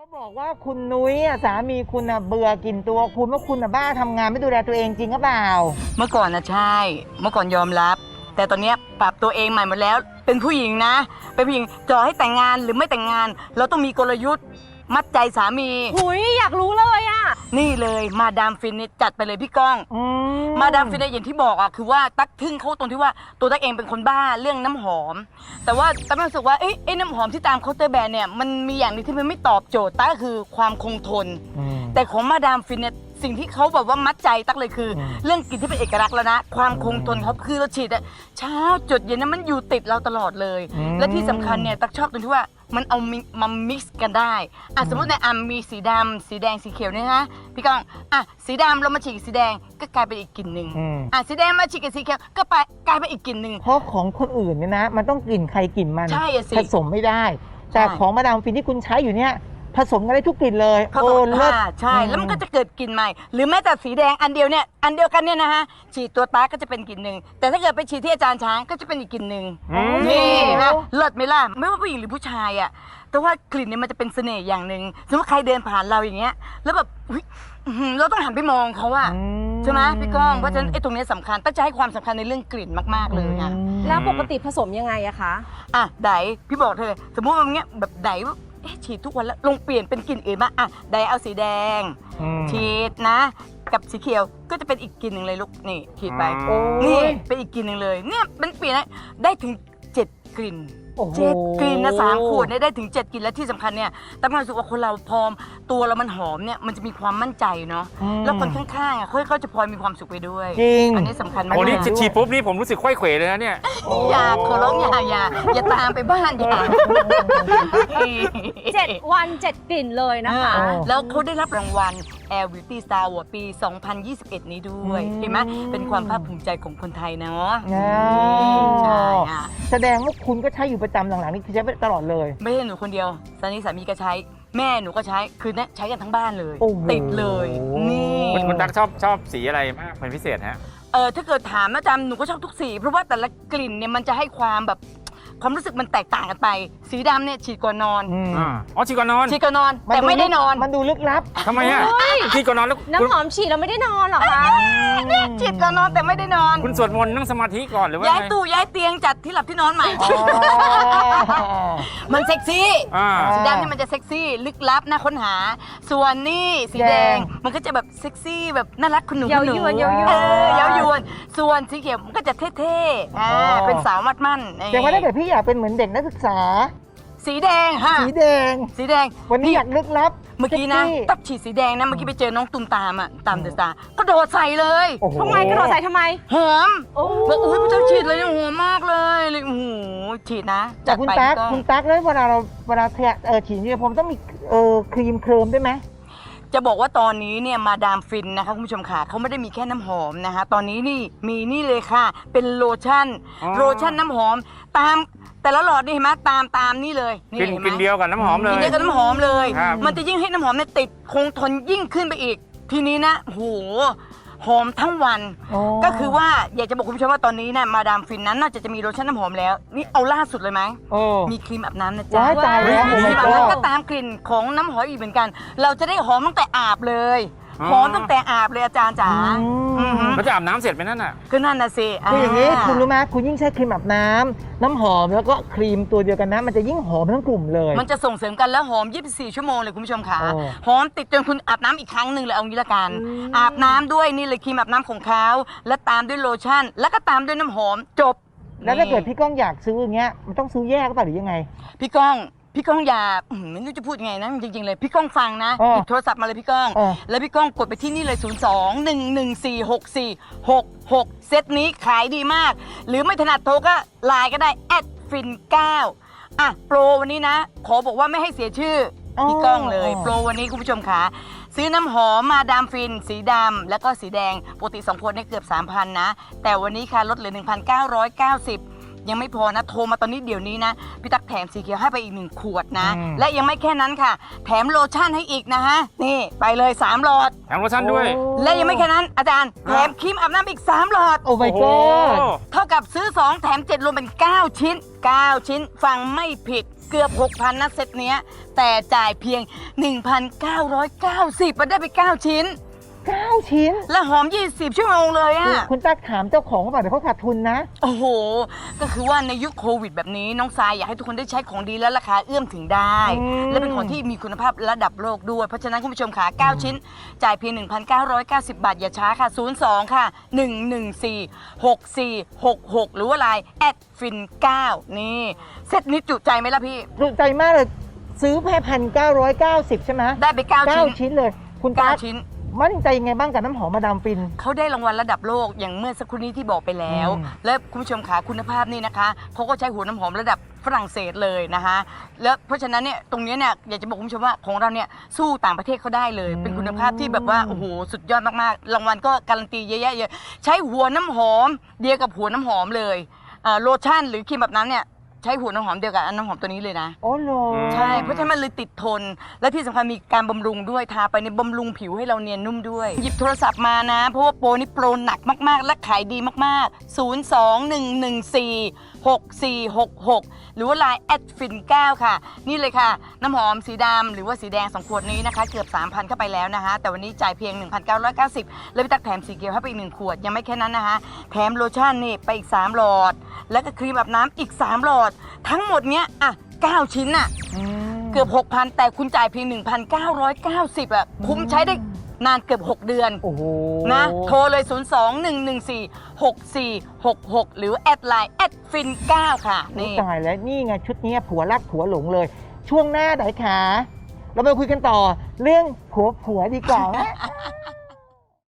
เขาบอกว่าคุณนุ้ยอะสามีคุณอะเบื่อกินตัวคุณว่าคุณอะบ้าทำงานไม่ดูแลตัวเองจริงหรือเปล่า เมื่อก่อนนะใช่ เมื่อก่อนยอมรับ แต่ตอนเนี้ยปรับตัวเองใหม่หมดแล้ว เป็นผู้หญิงนะ เป็นผู้หญิงจะให้แต่งงานหรือไม่แต่งงาน เราต้องมีกลยุทธ์ มัดใจสามี หุยอยากรู้เลยอะนี่เลยมาดามฟินนี่จัดไปเลยพี่ก้องอืมาดามฟินเนี่ยอย่างที่บอกอะคือว่าตั๊กทึ่งเขาตรงที่ว่าตัวตั๊กเองเป็นคนบ้าเรื่องน้ำหอม แต่ว่าตั๊กรู้สึกว่าเอ้ยไอ้น้ำหอมที่ตามเคาน์เตอร์แบรนด์เนี่ยมันมีอย่างหนึงที่มันไม่ตอบโจทย์ตั๊กก็คือความคงทน อืม แต่ของมาดามฟินเนี่ยสิ่งที่เขาแบบว่ามัดใจตักเลยคืออืมเรื่องกลิ่นที่เป็นเอกลักษณ์แล้วนะ ความคงทนเขาคือเราฉีดอะเช้าจดเย็นนะมันอยู่ติดเราตลอดเลยอืมและที่สำคัญเนี่ยตักชอบตรงที่ว่า มันเอามิมามิกซ์กันได้อะสมมติในอัมมีสีดำสีแดงสีเขียวเนี่ยนะพี่ก้องอะสีดำเรามาฉีดกับสีแดงก็กลายเป็นอีกกลิ่นหนึ่งอืม อะสีแดงมาฉีดกับสีเขียวก็ไปกลายเป็นอีกกลิ่นหนึ่ง เพราะของคนอื่นเนี่ยนะ มันต้องกลิ่นใครกลิ่นมันใช่อะสิผสมไม่ได้ แต่ใช่ ของมาดามฟินที่คุณใช้อยู่เนี่ย ผสมกันได้ทุกกลิ่นเลยเขาโอ้บอกเลิศ อ่าใช่ แล้วมันก็จะเกิดกลิ่นใหม่ หรือแม้แต่สีแดงอันเดียวเนี่ยอันเดียวกันเนี่ยนะฮะฉีดตัวตาก็จะเป็นกลิ่นหนึ่งแต่ถ้าเกิดไปฉีดที่อาจารย์ช้างก็จะเป็นอีกกลิ่นหนึ่งอืม นี่นะเลิศไหมล่ะไม่ว่าผู้หญิงหรือผู้ชายอะแต่ว่ากลิ่นเนี่ยมันจะเป็นเสน่ห์อย่างหนึ่งสมมติใครเดินผ่านเราอย่างเงี้ย แล้วแบบอุ๊ยอื้อหือเราต้องหันไปมองเขาอะอืใช่ไหมพี่ก้องเพราะฉะนั้นไอ้ตรงเนี้ยสำคัญต้องจะให้ความสำคัญในเรื่องกลิ่นมากๆเลยอะอืมแล้วปกติผสมยังไงอะคะ อะไดพี่บอกเธอเลยสมมุติว่าอย่างเงี้ยแบบไดว่า เอ๊ะฉีดทุกวันแล้วลองเปลี่ยนเป็นกลิ่นอื่นบ้างอะไดเอาสีแดง อืม ฉีดนะ กับสีเขียวก็จะเป็นอีกกลิ่นหนึ่งเลยลูกนี่ฉีดไปโอ้นี่ยเป็นอีกกลิ่นหนึ่งเลย เนี่ยมันเปลี่ยนได้ได้ถึงเจ็ดกลิ่นโอ้โหเจ็ดกลิ่นนะสามขวดเนี่ยได้ถึงเจ็ดกลิ่นและที่สำคัญเนี่ยแต่ความรู้สึกว่าคนเราพอมตัวเรามันหอมเนี่ยมันจะมีความมั่นใจเนาะอืมแล้วคนข้างๆอะเขาเขาจะพลอยมีความสุขไปด้วยจริง อันนี้สำคัญมากโอ้นี่ไม่ฉีดปุ๊บนี่ผมรู้สึกค่อยเขวเลยนะเนี่ย อย่าขอร้องอย่าอย่าอย่าตามไปบ้านอย่า7วัน7กลิ่นเลยนะคะ เออแล้วเขาได้รับรางวัล Air Beauty Star Award ปี 2021 นี้ด้วยอืมเห็นไหมเป็นความภาคภูมิใจของคนไทยเนาะอ๋อใช่อะแสดงว่าคุณก็ใช้อยู่ประจำหลังๆนี่คือใช้ไปตลอดเลย ไม่ใช่หนูคนเดียวสามีสามีก็ใช้แม่หนูก็ใช้คือเนี่ยใช้กันทั้งบ้านเลยโอ้โหติดเลยนี่คุณคุณตั๊กชอบชอบสีอะไรมากเป็นพิเศษฮะเออถ้าเกิดถามนะจำหนูก็ชอบทุกสี เพราะว่าแต่ละกลิ่นเนี่ยมันจะให้ความแบบ ความรู้สึกมันแตกต่างกันไป สีดำเนี่ยฉีดก่อนนอนอืมอ่าอ๋อฉีดก่อนนอนฉีดก่อนนอน แต่ไม่ได้นอนมันดูลึกลับ ทำไมอะฉีดก่อนนอนแล้วคุณน้ำหอมฉีดเราไม่ได้นอนเหรอคะฉีดก่อนนอนแต่ไม่ได้นอน คุณสวดมนต์นั่งสมาธิก่อนหรือว่าย้ายไงตู้ย้ายเตียงจัดที่หลับที่นอนใหม่อ๋อมันเซ็กซี่ อ่า สีดำนี่มันจะเซ็กซี่ลึกลับน่าค้นหา ส่วนนี่สีแดแดงง มันก็จะแบบเซ็กซี่แบบน่ารักคุณหนูเย้าคุณหนูยวนเย้ายวน เออเย้ายวน ส่วนสีเขียวมันก็จะเท่ๆอ่าอ๋อเป็นสาวมัดมั่นแต่ว่าถ้าเกิดพี่อยากเป็นเหมือนเด็กนักศึกษา สีแดงฮะสีแดง สีแดงวันนี้อยากลึกลับเมื่อกี้นะ เซ็ซี่ ตับฉีดสีแดงนะ เมื่อกี้ไปเจอน้องตุมตามอะ ตามเดอะสตาร์ก็โดดใส่เลยโอ้โห ทำไมกระโดดใส่ทำไม หอมโอ้บอกอุ้ยพระเจ้าฉีดเลยเนี่ยหอมมากเลยเลยโอ้โหฉีดนะแต่คุณไปตั๊กพี่องคุณตั๊กแล้วเวลาเราเวลาเออฉีดเนี่ยผมต้องมีเออครีมเคลิมด้วยไหม จะบอกว่าตอนนี้เนี่ยมาดามฟินนะคะคุณผู้ชมค่ะเขาไม่ได้มีแค่น้ำหอมนะคะ ตอนนี้นี่มีนี่เลยค่ะ เป็นโลชั่น อ๋อ โลชั่นน้ำหอม ตาม แต่ละหลอดนี่เห็นไหมตามตามนี่เลยกินเห็ไหมกินเดียวกับน้ำหอมเลกินย เดียวกับน้ำหอมเลย ครับ มันจะยิ่งให้น้ำหอมเนี่ยติดคงทนยิ่งขึ้นไปอีก ทีนี้นะโหหอมทั้งวันอ๋อก็คือว่าอยากจะบอกคุณผู้ชมว่าตอนนี้เนี่ยมาดามฟินนั้นน่าจะจะมีโลชั่นน้ำหอมแล้ว นี่เอาล่าสุดเลยไหม โอ้ มีครีมอาบน้ำนะจ๊ะว้ายตายแล้ว มีครีมอาบโอ้ my น้ำ god ก็ตามกลิ่นของน้ำหอมอีกเหมือนกัน เราจะได้หอมตั้งแต่อาบเลยอ๋อ หอมตั้งแต่อาบเลยอาจารย์จ๋าอืมอือหือมันจะอาบน้ำเสร็จไหมนั่นอะ ก็นั่นน่ะสิคืออย่างนี้าคุณรู้ไหมคุณยิ่งใช้ครีมอาบน้ำน้ำหอมแล้วก็ครีมตัวเดียวกันนะ มันจะยิ่งหอมทั้งกลุ่มเลย มันจะส่งเสริมกันแล้วหอม 24 ชั่วโมงเลยคุณผู้ชมค่ะโอ้ หอมติดจนคุณอาบน้ำอีกครั้งหนึ่งเลยเอางี้ละกัน อาบน้ำด้วยนี่เลยครีมอาบน้ำของเขาและตามด้วยโลชั่น แล้วก็ตามด้วยน้ำหอมจบแล้วถ้าเกิดนี่พี่ก้องอยากซื้ออย่างเงี้ยมันต้องซื้อแยกก็เปล่าหรือยังไง พี่ก้อง พี่ก้องอย่าอื้อหือไม่รู้จะพูดยังไงนะจริงๆเลยพี่ก้องฟังนะอ๋อหยิบโทรศัพท์มาเลยพี่ก้อง อ๋อ แล้วพี่ก้องกดไปที่นี่เลย 0 2 1 1 4 6 4 6 6 เซตนี้ขายดีมาก หรือไม่ถนัดโทรก็ไลน์ก็ได้แอดฟิน9อะโปรวันนี้นะ ขอบอกว่าไม่ให้เสียชื่อออ พี่ก้องเลยอ๋อโปรวันนี้คุณผู้ชมค่ะซื้อน้ำหอมมาดามฟิน สีดำแล้วก็สีแดงปกติ2ขวดเนี่ยเกือบ 3,000 นะ แต่วันนี้ค่ะลดเหลือ 1,990 ยังไม่พอนะโทรมาตอนนี้เดี๋ยวนี้นะพี่ตักแถมสีเขียวให้ไปอีกหนึ่งขวดนะ อืม และยังไม่แค่นั้นค่ะ แถมโลชั่นให้อีกนะฮะนี่ไปเลย3หลอด แถมโลชั่นด้วยโอ้และยังไม่แค่นั้นอาจารย์แถมครีมอาบน้ำอีก3หลอด โอ้ my โอ้โห god เท่ากับซื้อ 2 แถม 7 รวมเป็น 9 ชิ้น 9 ชิ้นฟังไม่ผิดเกือบ 6,000นะเซตเนี้ย แต่จ่ายเพียง 1,990มันได้ไป 9 ชิ้น 9 ชิ้น และหอม 20 ชั่วโมงเลยอะคุณตั๊กถามเจ้าของเขาบอกเดี๋ยวเขาขาดทุนนะ โอ้โห ก็คือว่าในยุคโควิดแบบนี้น้องทรายอยากให้ทุกคนได้ใช้ของดีและราคาเอื้อมถึงได้ อืม และเป็นของที่มีคุณภาพระดับโลกด้วย เพราะฉะนั้นคุณผู้ชมค่ะ9ชิ้น จ่ายเพียง 1,990 บาท อย่าช้าค่ะ 02 ค่ะ 114 6466 หรือว่าไลน์แอดฟิน9นี่เซตนี้จุใจไหมล่ะพี่จุใจมากเลย ซื้อแค่พันเก้าร้อยเก้าสิบใช่ไหมได้ไป9เก้าชิ้นชิ้นเลย คุณตั๊ก9ชิ้น มั่นใจยังไงบ้างกับน้ำหอมมาดามฟิน เขาได้รางวัลระดับโลกอย่างเมื่อสักครู่นี้ที่บอกไปแล้ว อืม และคุณผู้ชมขาคุณภาพนี่นะคะเขาก็ใช้หัวน้ำหอมระดับฝรั่งเศสเลยนะคะแล้วเพราะฉะนั้นเนี่ยตรงเนี้ยเนี่ยอยากจะบอกคุณผู้ชมว่าของเราเนี่ยสู้ต่างประเทศเขาได้เลย เป็นคุณภาพที่แบบว่าโอ้โหสุดยอดมากๆรางวัลก็การันตีเยอะแยะเยอะใช้หัวน้ำหอมเดียวกับหัวน้ำหอมเลยเอ่อโลชั่นหรือครีมแบบนั้นเนี่ย ใช้หัวน้ำหอมเดียวกับอันน้ำหอมตัวนี้เลยนะ โอ้โหใช่ เพราะฉะนั้นมันเลยติดทน และที่สำคัญมีการบำรุงด้วย ทาไปในบำรุงผิวให้เราเนียนนุ่มด้วย หยิบโทรศัพท์มานะ เพราะว่าโปรนี่โปรหนักมาก ๆ และขายดีมาก ๆ 021146466 หรือว่า Line แอดฟิน9ค่ะ นี่เลยค่ะ น้ำหอมสีดำหรือว่าสีแดง 2 ขวดนี้นะคะ เกือบ 3,000 เข้าไปแล้วนะคะ แต่วันนี้จ่ายเพียง 1,990 แล้วพี่ตักแถมสีเขียวให้ไปอีกหนึ่งขวด ยังไม่แค่นั้นนะคะ แถมโลชั่นนี่ไปอีก 3 หลอด แล้วก็ครีมอาบน้ำอีก 3 หลอด ทั้งหมดเนี้ยอะ 9 ชิ้นน่ะ เกือบ 6,000 แต่คุณจ่ายเพียง 1,990อะคุ้มใช้ได้ นานเกือบ 6 เดือนโอ้โหนะโทรเลย 02-114-6466 หรือแอดไลน์แอดฟิน9ค่ะ นี่นี่ตายแล้วนี่ไงชุดเนี้ยผัวรักผัวหลงเลย ช่วงหน้าไหนขาเราไปคุยกันต่อเรื่องผัวผัวดีกว่าไหม